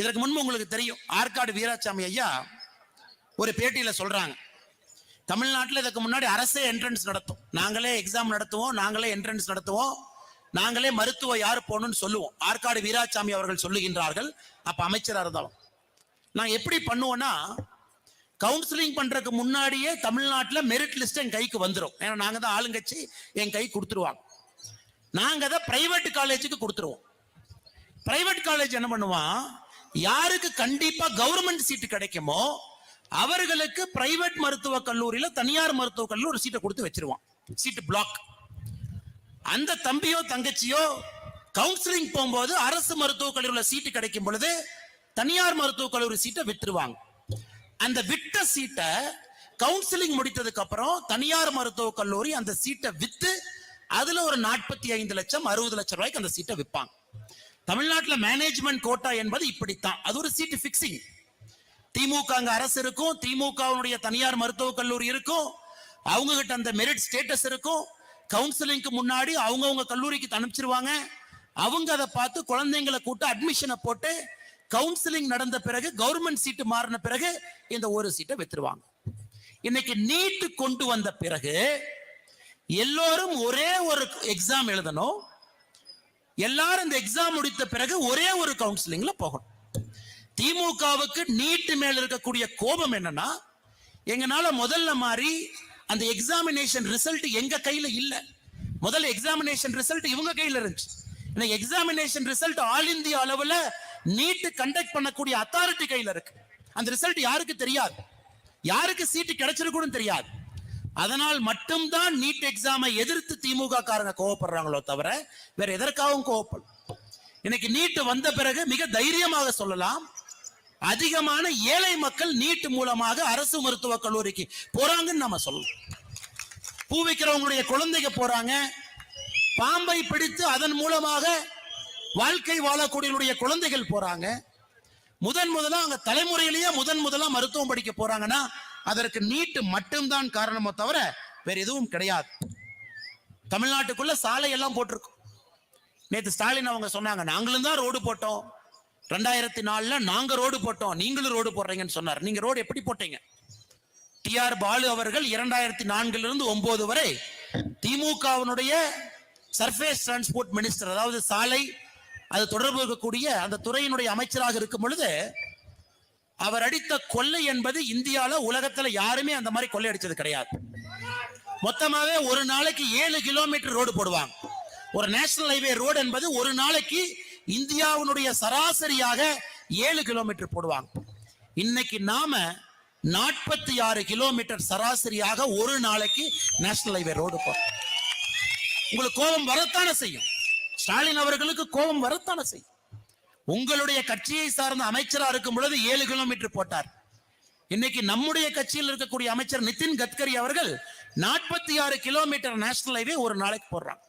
இதற்கு முன்பு உங்களுக்கு தெரியும் ஆற்காடு வீராசாமி ஐயா ஒரு பேட்டியில சொல்றாங்க. தமிழ்நாட்டில் இதுக்கு முன்னாடி அரசே என்ட்ரன்ஸ் நடத்தும். நாங்களே எக்ஸாம் நடத்துவோம் நாங்களே என்ட்ரன்ஸ் நடத்துவோம் நாங்களே மருத்துவ யார் போகணும்னு சொல்லுவோம். ஆற்காடு வீராசாமி அவர்கள் சொல்லுகின்றார்கள். அப்ப அமைச்சராக இருந்தாலும். நான் எப்படி பண்ணுவோம்னா கவுன்சிலிங் பண்றதுக்கு முன்னாடியே தமிழ்நாட்டில் மெரிட் லிஸ்ட் என் கைக்கு வந்துடும் ஏன்னா நாங்க தான் ஆளுங்கட்சி என் கை கொடுத்துருவாங்க. நாங்க தான் பிரைவேட் காலேஜுக்கு கொடுத்துருவோம். பிரைவேட் காலேஜ் என்ன பண்ணுவான்? யாருக்கு கண்டிப்பா கவர்மெண்ட் சீட்டு கிடைக்குமோ அவர்களுக்கு பிரைவேட் மருத்துவ கல்லூரியில தனியார் மருத்துவக் கல்லூரி ஒரு சீட்டை கொடுத்து வச்சிருவான். சீட்டு பிளாக் அந்த தம்பியோ தங்கச்சியோ கவுன்சிலிங் போகும்போது அரசு மருத்துவக் கல்லூரியில் சீட்டு கிடைக்கும் பொழுது தனியார் மருத்துவக் கல்லூரி சீட்டை வித்துருவாங்க. அந்த விட்ட சீட்டை கவுன்சிலிங் முடித்ததுக்கு அப்புறம் தனியார் மருத்துவக் கல்லூரி அந்த சீட்டை வித்து அதுல ஒரு நாற்பத்தி ஐந்து லட்சம் அறுபது லட்சம் ரூபாய்க்கு அந்த சீட்டை விற்பாங்க தமிழ்நாட்டில் மேனேஜ்மெண்ட் கோட்டா என்பது இப்படித்தான். அது ஒரு சீட்டு பிக்சிங் திமுக அங்க அரசு இருக்கும். திமுகவுடைய தனியார் மருத்துவக் கல்லூரி இருக்கும். அவங்க கிட்ட அந்த மெரிட் ஸ்டேட்டஸ் இருக்கும். கவுன்சிலிங்க்கு முன்னாடி அவங்கவுங்க கல்லூரிக்கு அனுப்பிச்சிருவாங்க. அவங்க அதை பார்த்து குழந்தைங்களை கூட்டு அட்மிஷனை போட்டு கவுன்சிலிங் நடந்த பிறகு கவர்மெண்ட் சீட்டு மாறின பிறகு இந்த ஒரு சீட்டை வித்துருவாங்க. இன்னைக்கு நீட்டு கொண்டு வந்த பிறகு எல்லோரும் ஒரே ஒரு எக்ஸாம் எழுதணும். எல்லாரும் இந்த எக்ஸாம் முடித்த பிறகு ஒரே ஒரு கவுன்சிலிங்ல போகணும். திமுகவுக்கு நீட்டு மேல இருக்கக்கூடிய கோபம் என்னன்னா எங்கனால முதல்ல மாதிரி அந்த எக்ஸாமினேஷன் ரிசல்ட் எங்க கையில இல்ல. முதல்ல எக்ஸாமினேஷன் ரிசல்ட் இவங்க கையில இருந்துச்சு. எக்ஸாமினேஷன் ரிசல்ட் ஆல் இந்தியா அளவுல நீட்டு கண்டக்ட் பண்ணக்கூடிய அத்தாரிட்டி கையில இருக்கு. அந்த ரிசல்ட் யாருக்கு தெரியாது? யாருக்கு சீட்டு கிடைச்சிருக்குன்னு தெரியாது. அதனால் மட்டும்தான் நீட் எக்ஸாமை எதிர்த்து திமுக காரங்க கோவப்படுறாங்களோ தவிர வேற எதற்காகவும் கோவப்படும். இன்னைக்கு நீட் வந்த பிறகு மிக தைரியமாக சொல்லலாம். அதிகமான ஏழை மக்கள் நீட் மூலமாக அரசு மருத்துவக் கல்லூரிக்கு போறாங்கன்னு நம்ம சொல்லலாம். பூ வைக்கிறவங்களுடைய குழந்தைங்க போறாங்க. பாம்பை பிடித்து அதன் மூலமாக வாழ்க்கை வாழக்கூடியவருடைய குழந்தைகள் போறாங்க. முதன் முதலா அங்க தலைமுறையிலேயே முதன் முதலா மருத்துவம் படிக்க போறாங்கன்னா அதற்கு நீட் மட்டும்தான் காரணமோ தவிர வேற எதுவும் கிடையாது. தமிழ்நாட்டுக்குள்ள சாலை எல்லாம் போட்டிருக்கும் நேத்து ஸ்டாலின் அவங்க சொன்னாங்க நாங்களும் தான் ரோடு போட்டோம். ரெண்டாயிரத்தி நாலுல நாங்க ரோடு போட்டோம். நீங்களும் ரோடு போடுறீங்கன்னு சொன்னார். நீங்க ரோடு எப்படி போட்டீங்க? டி ஆர் பாலு அவர்கள் இரண்டாயிரத்தி நான்குல இருந்து ஒன்பது வரை திமுகவினுடைய சர்ஃபேஸ் டிரான்ஸ்போர்ட் மினிஸ்டர் அதாவது சாலை அது தொடர்பு இருக்கக்கூடிய அந்த துறையினுடைய அமைச்சராக இருக்கும் பொழுது அவர் அடித்த கொள்ளை என்பது இந்தியால உலகத்துல யாருமே அந்த மாதிரி கொள்ளை அடிச்சது கிடையாது. மொத்தமாவே ஒரு நாளைக்கு ஏழு கிலோமீட்டர் ரோடு போடுவாங்க. ஒரு நேஷனல் ஹைவே ரோடு என்பது ஒரு நாளைக்கு இந்தியாவினுடைய சராசரியாக ஏழு கிலோமீட்டர் போடுவாங்க. இன்னைக்கு நாம நாற்பத்தி ஆறு கிலோமீட்டர் சராசரியாக ஒரு நாளைக்கு நேஷனல் ஹைவே ரோடு போறோம் உங்களுக்கு கோபம் வரத்தானே செய்யும். ஸ்டாலின் அவர்களுக்கு கோபம் வரத்தானே செய்யும். உங்களுடைய கட்சியை சார்ந்த அமைச்சரா இருக்கும் பொழுது ஏழு கிலோமீட்டர் போட்டார். இன்னைக்கு நம்முடைய கட்சியில் இருக்கக்கூடிய அமைச்சர் நிதின் கட்கரி அவர்கள் நாற்பத்தி ஆறு கிலோமீட்டர் நேஷனல் ஹைவே ஒரு நாளைக்கு போடுறான்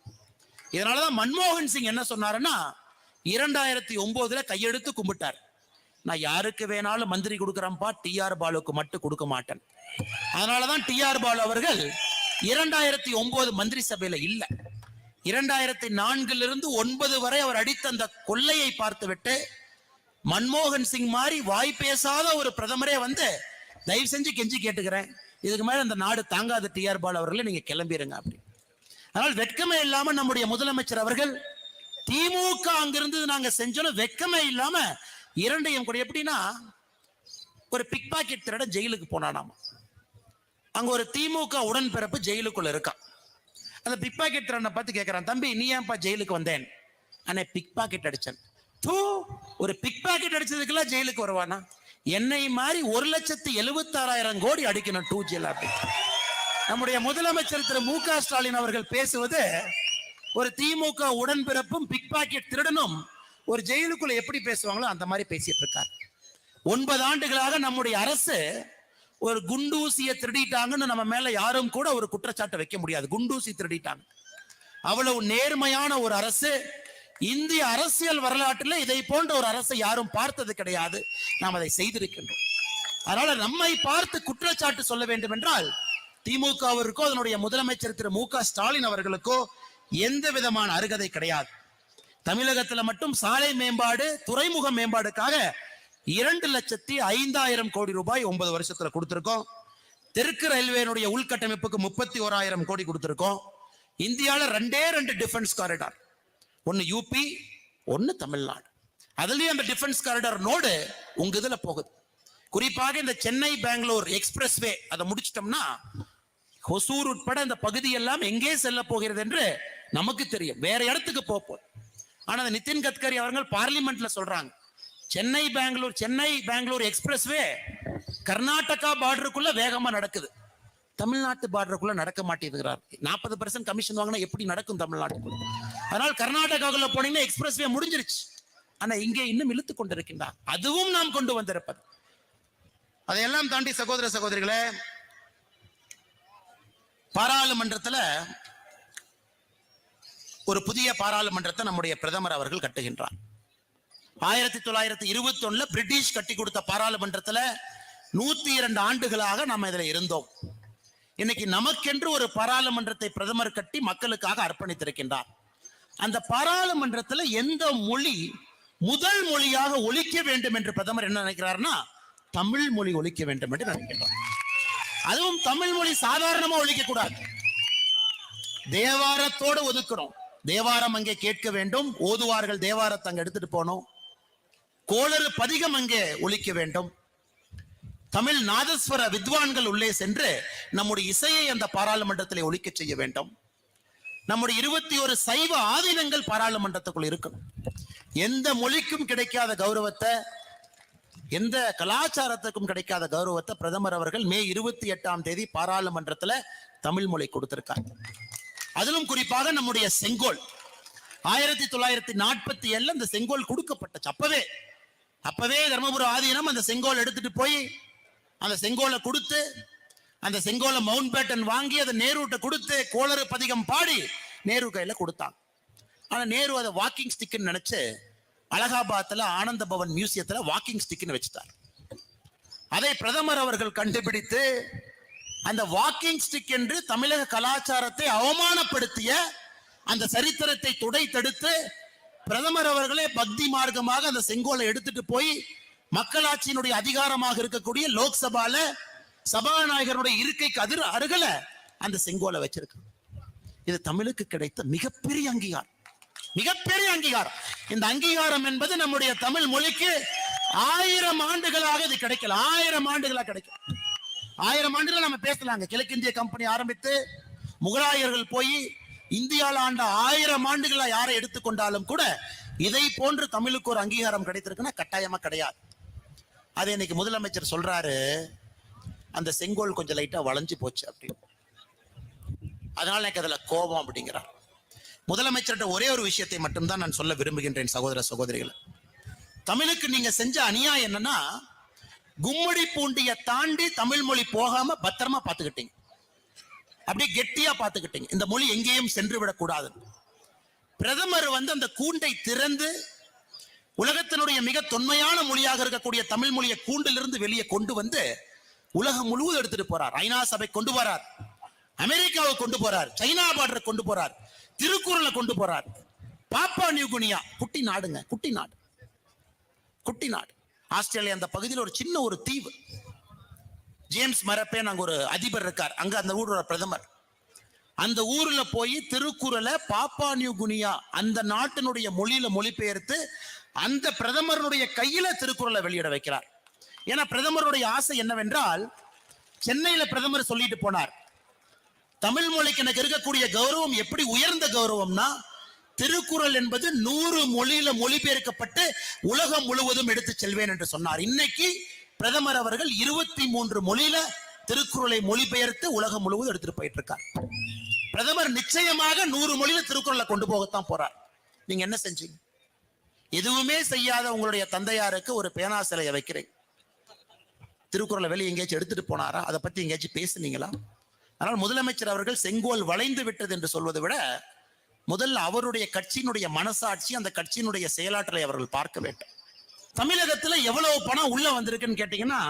இதனாலதான் மன்மோகன் சிங் என்ன சொன்னாருன்னா இரண்டாயிரத்தி ஒன்பதுல கையெடுத்து கும்பிட்டார். நான் யாருக்கு வேணாலும் மந்திரி கொடுக்குறேன்ப்பா டிஆர் பாலுக்கு மட்டும் கொடுக்க மாட்டேன். அதனாலதான் டிஆர் பாலு அவர்கள் இரண்டாயிரத்தி ஒன்பது மந்திரி சபையில இல்லை. இரண்டாயிரத்தி நான்கிலிருந்து ஒன்பது வரை அவர் அடித்த அந்த கொள்ளையை பார்த்துவிட்டு மன்மோகன் சிங் மாதிரி வாய் பேசாத ஒரு பிரதமரே வந்து தயவு செஞ்சு கெஞ்சி கேட்டுக்கிறேன். இதுக்கு மேல அந்த நாடு தாங்காத டிஆர் பால் அவர்களை நீங்க கிளம்பிடுங்க அப்படி. அதனால் வெட்கமே இல்லாம நம்முடைய முதலமைச்சர் அவர்கள் திமுக அங்கிருந்து நாங்க செஞ்சோம் வெட்கமே இல்லாம இரண்டையும் கூட எப்படின்னா ஒரு பிக் பாக்கெட் திருட ஜெயிலுக்கு போனானாமா. அங்க ஒரு திமுக உடன்பிறப்பு ஜெயிலுக்குள்ள இருக்கான் அந்த பிக் பாக்கெட் திருடனை பார்த்து கேட்கறான் தம்பி நீ ஏன்பா ஜெயிலுக்கு வந்தேன்? அண்ணே பிக் பாக்கெட் அடித்தேன் தூ ஒரு பிக் பாக்கெட் அடிச்சதுக்கெல்லாம் ஜெயிலுக்கு வருவானா? என்னை மாதிரி ஒரு லட்சத்து எழுபத்தாறாயிரம் கோடி அடிக்கணும் டூ ஜெயில் நம்முடைய முதலமைச்சர் திரு மு க ஸ்டாலின் அவர்கள் பேசுவது ஒரு திமுக உடன்பிறப்பும் பிக் பாக்கெட் திருடனும் ஒரு ஜெயிலுக்குள்ள எப்படி பேசுவாங்களோ அந்த மாதிரி பேசிட்டு இருக்கார். ஒன்பது ஆண்டுகளாக நம்முடைய அரசு ஒரு குண்டூசியை திருடிட்டாங்கன்னு நம்ம மேல யாரும் கூட ஒரு குற்றச்சாட்டை வைக்க முடியாது. குண்டூசி திருடிட்டாங்க. அவ்வளவு நேர்மையான ஒரு அரசு. இந்திய அரசியல் வரலாற்றில் இதை போன்ற ஒரு அரசை யாரும் பார்த்தது கிடையாது. நாம் அதை செய்திருக்கின்றோம். அதனால நம்மை பார்த்து குற்றச்சாட்டு சொல்ல வேண்டும் என்றால் திமுகவிற்கோ அதனுடைய முதலமைச்சர் திரு மு க ஸ்டாலின் அவர்களுக்கோ எந்த விதமான அருகதை கிடையாது. தமிழகத்துல மட்டும் சாலை மேம்பாடு துறைமுக மேம்பாடுக்காக இரண்டு லட்சத்தி ஐந்தாயிரம் கோடி ரூபாய் ஒன்பது வருஷத்துல கொடுத்திருக்கோம். தெற்கு ரயில்வேனுடைய உள்கட்டமைப்புக்கு முப்பத்தி ஓராயிரம் கோடி கொடுத்திருக்கோம். இந்தியாவில் ரெண்டே ரெண்டு டிஃபென்ஸ் காரிடார் ஒன்று யூபி ஒன்று தமிழ்நாடு. அதுலேயும் அந்த டிஃபென்ஸ் காரிடார் நோடு உங்க இதில் போகுது. குறிப்பாக இந்த சென்னை பெங்களூர் எக்ஸ்பிரஸ் வே அதை முடிச்சிட்டோம்னா ஹொசூர் உட்பட இந்த பகுதி எல்லாம் எங்கே செல்ல போகிறது என்று நமக்கு தெரியும். வேற இடத்துக்கு போப்போம் ஆனால் அந்த நிதின் கட்கரி அவர்கள் பார்லிமெண்ட்ல சொல்றாங்க. சென்னை பெங்களூர் சென்னை பெங்களூர் எக்ஸ்பிரஸ்வே கர்நாடகா பார்டருக்குள்ள வேகமா நடக்குது. தமிழ்நாட்டு பார்டருக்குள்ள நடக்க மாட்டேங்கிறார். நாற்பது பர்சன்ட் கமிஷன் வாங்கினா எப்படி நடக்கும் தமிழ்நாட்டுக்குள்ள அதனால் கர்நாடகாவுக்குள்ள போனீங்கன்னா எக்ஸ்பிரஸ்வே முடிஞ்சிருச்சு. ஆனா இங்கே இன்னும் இழுத்து கொண்டிருக்கின்றார். அதுவும் நாம் கொண்டு வந்திருப்பது. அதையெல்லாம் தாண்டி சகோதர சகோதரிகளே பாராளுமன்றத்துல ஒரு புதிய பாராளுமன்றத்தை நம்முடைய பிரதமர் அவர்கள் கட்டுகின்றார். ஆயிரத்தி தொள்ளாயிரத்தி இருபத்தி ஒண்ணுல பிரிட்டிஷ் கட்டி கொடுத்த பாராளுமன்றத்துல நூத்தி இரண்டு ஆண்டுகளாக நம்ம இதுல இருந்தோம். இன்னைக்கு நமக்கென்று ஒரு பாராளுமன்றத்தை பிரதமர் கட்டி மக்களுக்காக அர்ப்பணித்திருக்கின்றார். அந்த பாராளுமன்றத்துல எந்த மொழி முதல் மொழியாக ஒழிக்க வேண்டும் என்று பிரதமர் என்ன நினைக்கிறார்னா தமிழ் மொழி ஒழிக்க வேண்டும் என்று நினைக்கின்றார். அதுவும் தமிழ் மொழி சாதாரணமா ஒழிக்க கூடாது. தேவாரத்தோடு ஒதுக்குறோம் தேவாரம் அங்கே கேட்க வேண்டும். ஓதுவார்கள் தேவாரத்தை அங்க எடுத்துட்டு போனோம் கோளறு பதிகம் அங்கே ஒழிக்க வேண்டும். தமிழ் நாதஸ்வர வித்வான்கள் உள்ளே சென்று நம்முடைய இசையை அந்த பாராளுமன்றத்தில் ஒழிக்க செய்ய வேண்டும். நம்முடைய இருபத்தி ஒரு சைவ ஆதீனங்கள் பாராளுமன்றத்துக்குள் இருக்கணும். எந்த மொழிக்கும் கிடைக்காத கௌரவத்தை எந்த கலாச்சாரத்துக்கும் கிடைக்காத கௌரவத்தை பிரதமர் அவர்கள் மே இருபத்தி எட்டாம் தேதி பாராளுமன்றத்துல தமிழ் மொழி கொடுத்திருக்காங்க அதிலும் குறிப்பாக நம்முடைய செங்கோல். ஆயிரத்தி தொள்ளாயிரத்தி நாற்பத்தி ஏழுல இந்த செங்கோல் கொடுக்கப்பட்டச்சு. அப்பவே அப்பவே தர்மபுரம் ஆதீனம் அந்த செங்கோல் எடுத்துட்டு போய் அந்த செங்கோலை கொடுத்து அந்த செங்கோலை மவுண்ட் பேட்டன் வாங்கி அதை நேருட்ட கொடுத்து கோளறு பதிகம் பாடி நேரு கையில கொடுத்தாங்க ஆனா நேரு அதை வாக்கிங் ஸ்டிக்குன்னு நினைச்சு அலகாபாத்ல ஆனந்த பவன் மியூசியத்துல வாக்கிங் ஸ்டிக்னு வச்சுட்டார். அதை பிரதமர் அவர்கள் கண்டுபிடித்து அந்த வாக்கிங் ஸ்டிக் என்று தமிழக கலாச்சாரத்தை அவமானப்படுத்திய அந்த சரித்திரத்தை துடை தடுத்து பிரதமர் அவர்களே பக்தி மார்க்கமாக அந்த செங்கோலை எடுத்துட்டு போய் மக்களாட்சியினுடைய அதிகாரமாக இருக்கக்கூடிய லோக்சபால சபாநாயகருடைய இருக்கைக்கு அதிர் அருகல அந்த செங்கோலை வச்சிருக்காங்க இது தமிழுக்கு கிடைத்த மிகப்பெரிய அங்கீகாரம். மிகப்பெரிய அங்கீகாரம். இந்த அங்கீகாரம் என்பது நம்முடைய தமிழ் மொழிக்கு ஆயிரம் ஆண்டுகளாக இது கிடைக்கல. ஆயிரம் ஆண்டுகளாக கிடைக்கல. ஆயிரம் ஆண்டுகள் நம்ம பேசலாங்க. கிழக்கிந்திய கம்பெனி ஆரம்பித்து முகலாயர்கள் போய் இந்தியாவில் ஆண்ட ஆயிரம் ஆண்டுகளா யாரை எடுத்துக்கொண்டாலும் கூட இதை போன்று தமிழுக்கு ஒரு அங்கீகாரம் கிடைத்திருக்குன்னா கட்டாயமா கிடையாது. அதை இன்னைக்கு முதலமைச்சர் சொல்றாரு. அந்த செங்கோல் கொஞ்சம் லைட்டா வளைஞ்சு போச்சு அப்படின்னு. அதனால எனக்கு அதுல கோபம் அப்படிங்கிறார். முதலமைச்சர்கிட்ட ஒரே ஒரு விஷயத்தை மட்டும்தான் நான் சொல்ல விரும்புகின்றேன் சகோதர சகோதரிகளை. தமிழுக்கு நீங்க செஞ்ச அநியாயம் என்னன்னா கும்மடி பூண்டிய தாண்டி தமிழ் மொழி போகாம பத்திரமா பாத்துக்கிட்டீங்க அப்படியே கெட்டியா பாத்துக்கிட்டீங்க இந்த மொழி எங்கேயும் சென்று விடக்கூடாது பிரதமர் வந்து அந்த கூண்டை திறந்து உலகத்தினுடைய மிக தொன்மையான மொழியாக இருக்கக்கூடிய தமிழ் மொழியை கூண்டிலிருந்து வெளியே கொண்டு வந்து உலகம் முழுவதும் எடுத்துட்டு போறார். ஐநா சபை கொண்டு போறார். அமெரிக்காவை கொண்டு போறார். சைனா பார்டர் கொண்டு போறார். திருக்குறளை கொண்டு போறார். பாப்பா நியூகுனியா குட்டி நாடுங்க குட்டி நாடு. குட்டி நாடு. ஆஸ்திரேலியா அந்த பகுதியில் ஒரு சின்ன ஒரு தீவு. ஜேம்ஸ் மரப்பேன் அங்க ஒரு அதிபர் இருக்கார். அங்க அந்த ஊரோட பிரதமர். அந்த ஊர்ல போய் திருக்குறளை பாப்பா நியூ குனியா அந்த நாட்டினுடைய மொழியில மொழிபெயர்த்து அந்த பிரதமருடைய கையில திருக்குறளை வெளியிட வைக்கிறார். ஏன்னா பிரதமருடைய ஆசை என்னவென்றால் சென்னையில பிரதமர் சொல்லிட்டு போனார். தமிழ் மொழிக்கு எனக்கு இருக்கக்கூடிய கௌரவம் எப்படி உயர்ந்த கௌரவம்னா திருக்குறள் என்பது நூறு மொழியில மொழிபெயர்க்கப்பட்டு உலகம் முழுவதும் எடுத்து செல்வேன் என்று சொன்னார். இன்னைக்கு பிரதமர் அவர்கள் இருபத்தி மூன்று மொழியில திருக்குறளை மொழிபெயர்த்து உலகம் முழுவதும் எடுத்துட்டு போயிட்டு இருக்கார் பிரதமர் நிச்சயமாக நூறு மொழியில திருக்குறளை கொண்டு போகத்தான் போறார். நீங்க என்ன செஞ்சீங்க? எதுவுமே செய்யாத உங்களுடைய தந்தையாருக்கு ஒரு பேனா சிலையை வைக்கிறேன். திருக்குறளை வெளியே எங்கேயாச்சும் எடுத்துட்டு போனாரா? அதை பத்தி எங்கேயாச்சும் பேசுனீங்களா? ஆனால் முதலமைச்சர் அவர்கள் செங்கோல் வளைந்து விட்டது என்று சொல்வதை விட முதல்ல அவருடைய கட்சியினுடைய மனசாட்சி அந்த கட்சியினுடைய செயலாற்றலை அவர்கள் பார்க்க வேண்டும். தமிழகத்துல எவ்வளவு பணம் உள்ள வந்திருக்குன்னு கேட்டீங்கன்னா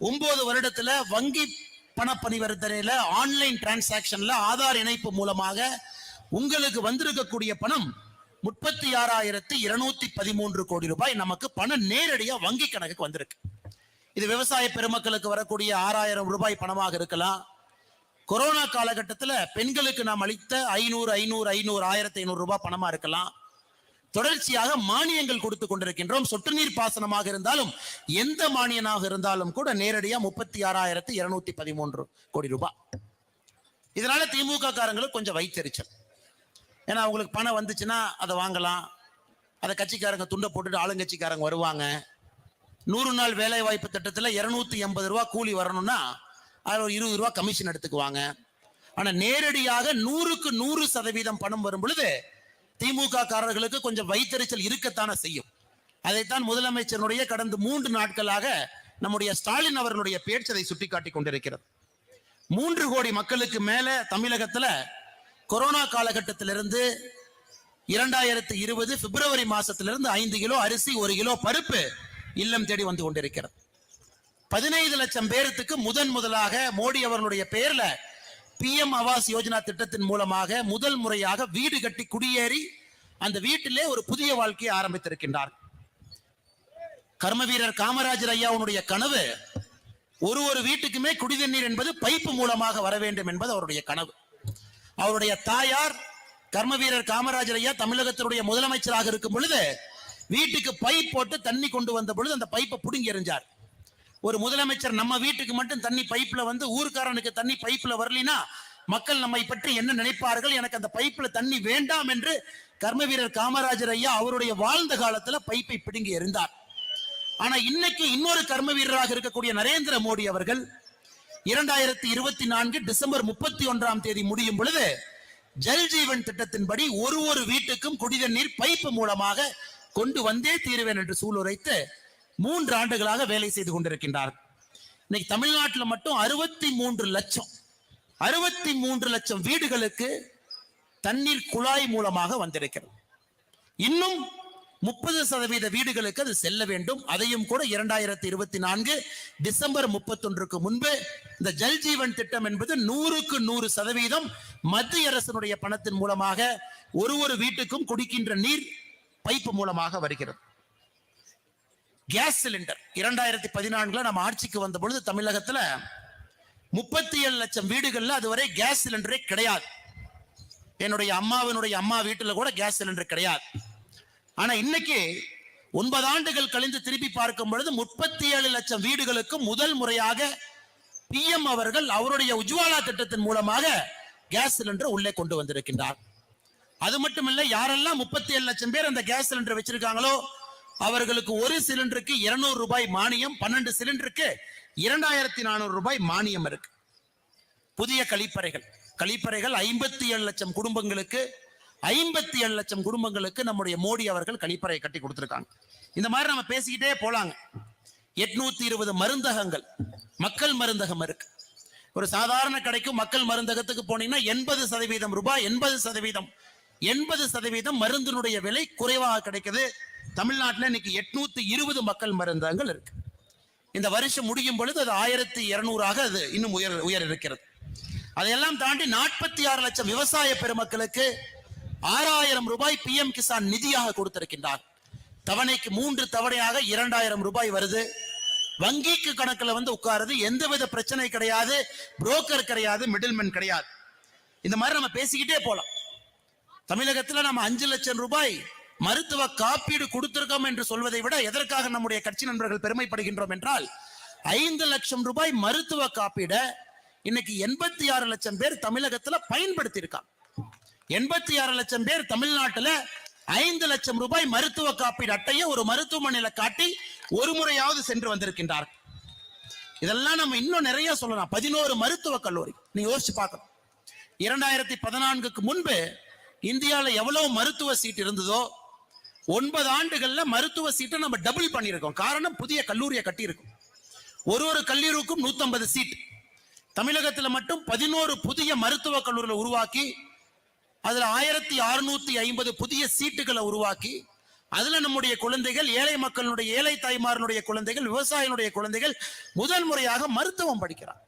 ஒன்பது வருடத்துல வங்கி பண பரிவர்த்தனையில ஆன்லைன் டிரான்சாக்ஷன்ல ஆதார் இணைப்பு மூலமாக உங்களுக்கு வந்திருக்கக்கூடிய பணம் முப்பத்தி ஆறாயிரத்தி இருநூத்தி பதிமூன்று கோடி ரூபாய் நமக்கு பணம் நேரடியா வங்கி கணக்குக்கு வந்திருக்கு. இது விவசாய பெருமக்களுக்கு வரக்கூடிய ஆறாயிரம் ரூபாய் பணமாக இருக்கலாம். கொரோனா காலகட்டத்தில் பெண்களுக்கு நாம் அளித்த ஐநூறு ஐநூறு ஐநூறு ஆயிரத்தி ஐநூறு ரூபாய் பணமா இருக்கலாம். தொடர்ச்சியாக மானியங்கள் கொடுத்து கொண்டிருக்கின்றோம். சொட்டு நீர் பாசனமாக இருந்தாலும் எந்த மானியனாக இருந்தாலும் கூட நேரடியா முப்பத்தி ஆறாயிரத்தி இருநூத்தி பதிமூன்று கோடி ரூபாய். இதனால திமுக காரங்களுக்கு கொஞ்சம் வைத்தறிச்சல் ஏன்னா அவங்களுக்கு பணம் வந்துச்சுன்னா அதை வாங்கலாம். அதை கட்சிக்காரங்க துண்டை போட்டுட்டு ஆளுங்கட்சிக்காரங்க வருவாங்க. நூறு நாள் வேலை வாய்ப்பு திட்டத்தில் இருநூத்தி எண்பது ரூபா கூலி வரணும்னா அதில் ஒரு இருபது ரூபா கமிஷன் எடுத்துக்குவாங்க. ஆனால் நேரடியாக நூறுக்கு நூறு சதவீதம் பணம் வரும் பொழுது திமுக காரர்களுக்கு கொஞ்சம் வைத்தறிச்சல் இருக்கத்தானே செய்யும். அதைத்தான் முதலமைச்சருடைய கடந்த மூன்று நாட்களாக நம்முடைய ஸ்டாலின் அவர்களுடைய பேச்சதை சுட்டிக்காட்டி கொண்டிருக்கிறது. மூன்று கோடி மக்களுக்கு மேல தமிழகத்துல கொரோனா காலகட்டத்திலிருந்து இரண்டாயிரத்தி இருபது பிப்ரவரி மாசத்திலிருந்து ஐந்து கிலோ அரிசி ஒரு கிலோ பருப்பு இல்லம் தேடி வந்து கொண்டிருக்கிறது. பதினைந்து லட்சம் பேருக்கு முதன் முதலாக மோடி அவர்களுடைய பெயர்ல பிஎம் ஆவாஸ் யோஜனா திட்டத்தின் மூலமாக முதல் முறையாக வீடு கட்டி குடியேறி அந்த வீட்டிலே ஒரு புதிய வாழ்க்கையை ஆரம்பித்திருக்கின்றார் கர்ம வீரர் காமராஜர் ஐயாவுடைய கனவு ஒரு ஒரு வீட்டுக்குமே குடிதண்ணீர் என்பது பைப்பு மூலமாக வர வேண்டும் என்பது அவருடைய கனவு அவருடைய தாயார் கர்ம வீரர் காமராஜர் ஐயா தமிழகத்தினுடைய முதலமைச்சராக இருக்கும் பொழுது வீட்டுக்கு பைப் போட்டு தண்ணி கொண்டு வந்த பொழுது அந்த பைப்பை புடுங்கி எறிஞ்சார் ஒரு முதலமைச்சர் நம்ம வீட்டுக்கு மட்டும் தண்ணி பைப்ல வந்து ஊர்க்காரனுக்கு தண்ணி பைப்ல வரலினா மக்கள் நம்மை பற்றி என்ன நினைப்பார்கள்? எனக்கு அந்த பைப்ல தண்ணி வேண்டாம் என்று கர்ம வீரர் காமராஜர் ஐயா அவருடைய வாழ்ந்த காலத்துல பைப்பை பிடுங்கி எறிந்தார். ஆனா இன்னைக்கு இன்னொரு கர்ம வீரராக இருக்கக்கூடிய நரேந்திர மோடி அவர்கள் இரண்டாயிரத்தி இருபத்தி நான்கு டிசம்பர் முப்பத்தி ஒன்றாம் தேதி முடியும் பொழுது ஜல் ஜீவன் திட்டத்தின்படி ஒரு ஒரு வீட்டுக்கும் குடிதண்ணீர் பைப்பு மூலமாக கொண்டு வந்தே தீருவேன் என்று சூளுரைத்து மூன்று ஆண்டுகளாக வேலை செய்து கொண்டிருக்கின்றார். இன்னைக்கு தமிழ்நாட்டில் மட்டும் அறுபத்தி மூன்று லட்சம் அறுபத்தி மூன்று லட்சம் வீடுகளுக்கு தண்ணீர் குழாய் மூலமாக வந்திருக்கிறது. இன்னும் முப்பது சதவீத வீடுகளுக்கு அது செல்ல வேண்டும். அதையும் கூட இரண்டாயிரத்தி இருபத்தி நான்கு டிசம்பர் முப்பத்தொன்றுக்கு முன்பு இந்த ஜல் ஜீவன் திட்டம் என்பது நூறுக்கு நூறு சதவீதம் மத்திய அரசினுடைய பணத்தின் மூலமாக ஒரு ஒரு வீட்டுக்கும் குடிக்கின்ற நீர் பைப்பு மூலமாக வருகிறது. கேஸ் சிலிண்டர் இரண்டாயிரத்தி பதினான்குல நம்ம ஆட்சிக்கு வந்த பொழுது தமிழகத்துல முப்பத்தி ஏழு லட்சம் வீடுகள்ல அதுவரை கேஸ் சிலிண்டரே கிடையாது. என்னுடைய அம்மாவினுடைய அம்மா வீட்டுல கூட கேஸ் சிலிண்டர் கிடையாது. ஆனா இன்னைக்கு ஒன்பது ஆண்டுகள் கழிந்து திருப்பி பார்க்கும் பொழுது முப்பத்தி ஏழு லட்சம் வீடுகளுக்கு முதல் முறையாக பிஎம் அவர்கள் அவருடைய உஜ்வாலா திட்டத்தின் மூலமாக கேஸ் சிலிண்டர் உள்ளே கொண்டு வந்திருக்கின்றார். அது மட்டுமல்ல யாரெல்லாம் முப்பத்தி ஏழு லட்சம் பேர் அந்த கேஸ் சிலிண்டர் வச்சிருக்காங்களோ அவர்களுக்கு ஒரு சிலிண்டருக்கு இருநூறு ரூபாய் மானியம் பன்னெண்டு சிலிண்டருக்கு இரண்டாயிரத்தி நானூறு ரூபாய் மானியம் இருக்கு. புதிய கழிப்பறைகள். கழிப்பறைகள் ஐம்பத்தி ஏழு லட்சம் குடும்பங்களுக்கு ஐம்பத்தி ஏழு லட்சம் குடும்பங்களுக்கு நம்முடைய மோடி அவர்கள் கழிப்பறை கட்டி கொடுத்துருக்காங்க. இந்த மாதிரி நம்ம பேசிக்கிட்டே போலாங்க. எட்நூத்தி இருபது மருந்தகங்கள். மக்கள் மருந்தகம் இருக்கு. ஒரு சாதாரண கடைக்கு மக்கள் மருந்தகத்துக்கு போனீங்கன்னா எண்பது சதவீதம் ரூபாய் எண்பது சதவீதம் எண்பது சதவீதம் மருந்தினுடைய விலை குறைவாக கிடைக்குது. தமிழ்நாட்டில் இன்னைக்கு எட்நூத்தி இருபது மக்கள் மருந்தகங்கள் இருக்கு. இந்த வருஷம் முடியும் பொழுது அது ஆயிரத்தி இருநூறாக அது இன்னும் உயர் உயர் இருக்கிறது. அதையெல்லாம் தாண்டி நாற்பத்தி ஆறு லட்சம் விவசாய பெருமக்களுக்கு ஆறாயிரம் ரூபாய் பிஎம் கிசான் நிதியாக கொடுத்திருக்கின்றார். தவணைக்கு மூன்று தவணையாக இரண்டாயிரம் ரூபாய் வருது. வங்கிக்கு கணக்குல வந்து உட்காருது. எந்தவித பிரச்சனை கிடையாது. புரோக்கர் கிடையாது. மிடில்மேன் கிடையாது. இந்த மாதிரி நம்ம பேசிக்கிட்டே போலாம். தமிழகத்துல நம்ம அஞ்சு லட்சம் ரூபாய் மருத்துவ காப்பீடு கொடுத்திருக்கோம் என்று சொல்வதை விட எதற்காக நம்முடைய கட்சி நண்பர்கள் பெருமைப்படுகின்றோம் என்றால் ஐந்து லட்சம் ரூபாய் மருத்துவ காப்பீட இன்னைக்கு எண்பத்தி ஆறு லட்சம் பேர் தமிழகத்துல பயன்படுத்தி இருக்காங்க எண்பத்தி ஆறு லட்சம் பேர் தமிழ்நாட்டுல ஐந்து லட்சம் ரூபாய் மருத்துவ காப்பீடு அட்டையை ஒரு மருத்துவமனையில காட்டி ஒரு முறையாவது சென்று வந்திருக்கின்றார் இதெல்லாம் நம்ம இன்னும் நிறைய சொல்லலாம். பதினோரு மருத்துவ கல்லூரி. நீங்க யோசிச்சு பார்க்கணும். இரண்டாயிரத்தி பதினான்குக்கு முன்பு இந்தியாவில் எவ்வளவு மருத்துவ சீட் இருந்ததோ ஒன்பது ஆண்டுகள்ல மருத்துவ சீட்டை நம்ம டபுள் பண்ணியிருக்கோம். காரணம் புதிய கல்லூரியை கட்டியிருக்கோம். ஒரு ஒரு கல்லூரிக்கும் 150 சீட். தமிழகத்துல மட்டும் பதினோரு புதிய மருத்துவ கல்லூரிகளை உருவாக்கி அதுல ஆயிரத்தி அறுநூத்தி ஐம்பது புதிய சீட்டுகளை உருவாக்கி அதுல நம்முடைய குழந்தைகள் ஏழை மக்களுடைய ஏழை தாய்மாரனுடைய குழந்தைகள் விவசாயினுடைய குழந்தைகள் முதல் முறையாக மருத்துவம் படிக்கிறார்